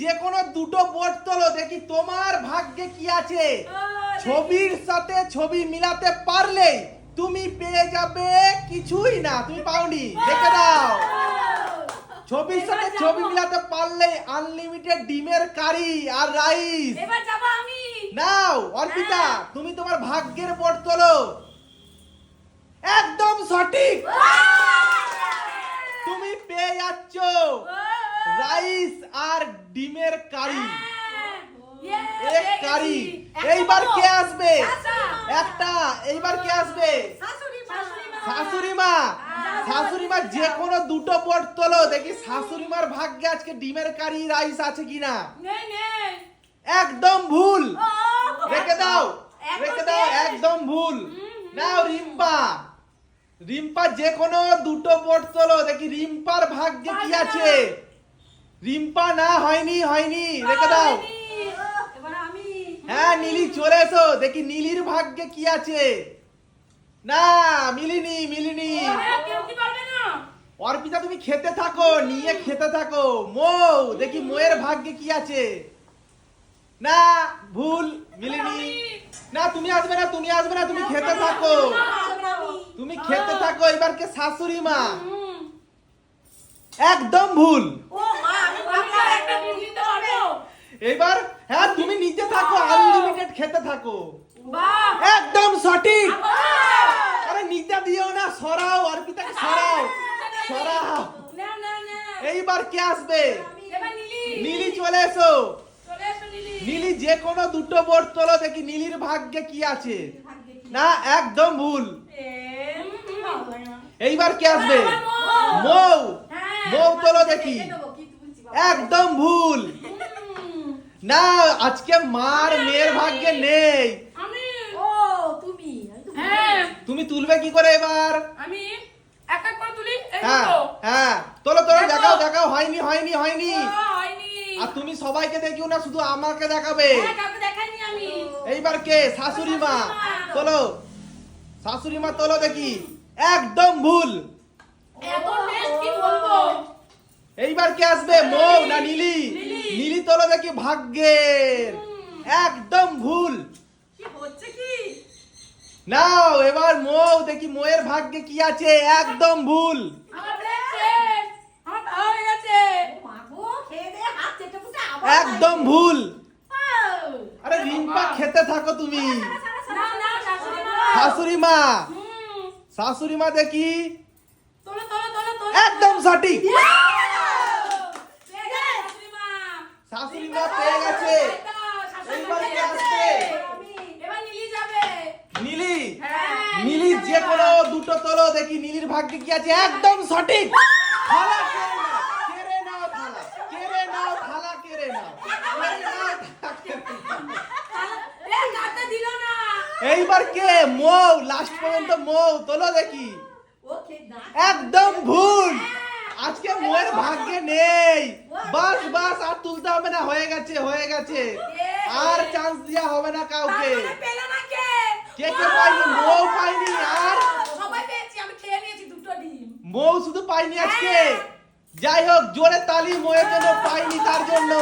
যে কোনো দুটো বোর্ড তোলো দেখি তোমার ভাগ্যে কি আছে। ছবির সাথে ছবি মিলাতে পারলে তুমি পেয়ে যাবে কিছুই না তুমি পাওনি দেখে দাও ছবির সাথে ছবি মিলাতে পারলে আনলিমিটেড ডিমের কারি আর রাইস। এবার যাব আমি। নাও অর্পিতা তুমি তোমার ভাগ্যের বোর্ড তোলো। একদম সঠিক। তুমি পেয়ে যাচ্ছ। রাইস আর ডিমের কারি। এক কারি। এইবার কে আসবে? একটা। এইবার কে আসবে? শাশুড়ি মা শাশুড়ি মা যে কোনো দুটো বোর্ড তোলো। দেখি শাশুড়ি মার ভাগ্যে আজকে ডিমের কারি রাইস আছে কিনা? একদম ভুল। রেখে দাও। রেখে দাও। একদম ভুল। নাও রিম্পা। রিম্পা যে কোনো দুটো পট তোলো। দেখি রিম্পার ভাগ্যে কি আছে? রিম্পা না হয়নি হয়নি রেখে দাও। হ্যাঁ নীলি চলে এসো দেখি নীলির ভাগ্যে কি আছে। না মিলিনি মিলিনি। হ্যাঁ, অর্পিতা তুমি খেতে থাকো নিয়ে খেতে থাকো। মৌ দেখি মোয়ের ভাগ্যে কি আছে। না ভুল মিলিনি। না তুমি আসবে না তুমি আসবে না তুমি খেতে থাকো। তুমি খেতে থাকো এবার কে শাশুড়ি মা? একদম ভুল ও মা আমি ভাবলাম একটা ডিম দিতে পারব এবার হ্যাঁ তুমি নিচে থাকো আনলিমিটেড খেতে থাকো। বাহ! একদম সঠিক। আরে নিচে দিও না সরাও অর্পিতাকে সরাও। সরাও। না না না। এইবার কে আসবে? এবার নীলি। নীলি চলে এসো। চলে এসো নীলি। নীলি যে কোনো দুটো বোর্ড তোলো দেখি নীলির ভাগ্যে কি আছে। না একদম ভুল। এইবার কে আসবে? মৌ। মৌ। হ্যাঁ। তোলো দেখি। একদম ভুল। না আজকে মার মেয়ের ভাগ্যে নেই। আমি ও তুমি। হ্যাঁ। তুমি তুলবে কি করে এবার? আমি এক এক করে তুলি হ্যাঁ হ্যাঁ। তোলো তোলো দেখাও দেখাও। হয়নি হয়নি হয়নি। আর তুমি সবাইকে দেখিও না শুধু আমাকে দেখাবে। হ্যাঁ কাউকে দেখাইনি আমি। এইবার কে? শাশুড়ি মা। তোলো। শাশুড়ি মা তোলো দেখি। একদম ভুল। এত টেস্ট কি বলব? এইবার কে আসবে মৌ না। নীলি। তোলো দেখি ভাগ্যের একদম ভুল কি নাও এবার মৌ দেখি মোয়ের ভাগ্যে কি আছে একদম ভুল হয়ে একদম ভুল আরে রিম্পা খেতে থাকো তুমি শাশুড়ি মা শাশুড়ি মা দেখি তোলো তোলো তোলো তোলো একদম সঠিক পেয়ে গেছে শাশুড়ি মা শাশুড়ি মা পেয়ে গেছে এইবার কে আসবে এবার নীলি যাবে নীলি হ্যাঁ নীলি যে কোনো দুটো তোলো দেখি নীলির ভাগ্যে কি আছে। একদম সঠিক। থালা কেড়ে নাও থালা কেড়ে নাও থালা কেড়ে নাও। এইবার কে? মৌ লাস্ট পর্যন্ত মৌ তোলো দেখি। একদম ভুল। আজকে মোয়ের ভাগ্যে নেই। বাস বাস আর তুলতে হবে না। হয়ে গেছে হয়ে গেছে। আর চান্স দেওয়া হবে না কাউকে। তারপরে কে? কে পাইনি মৌ পাইনি। আর আমি খেয়ে নিয়েছি দুটো ডিম। মৌ শুধু পাইনি আজকে। যাই হোক জোরে তালি ময়ের জন্য পাইনি তার জন্য।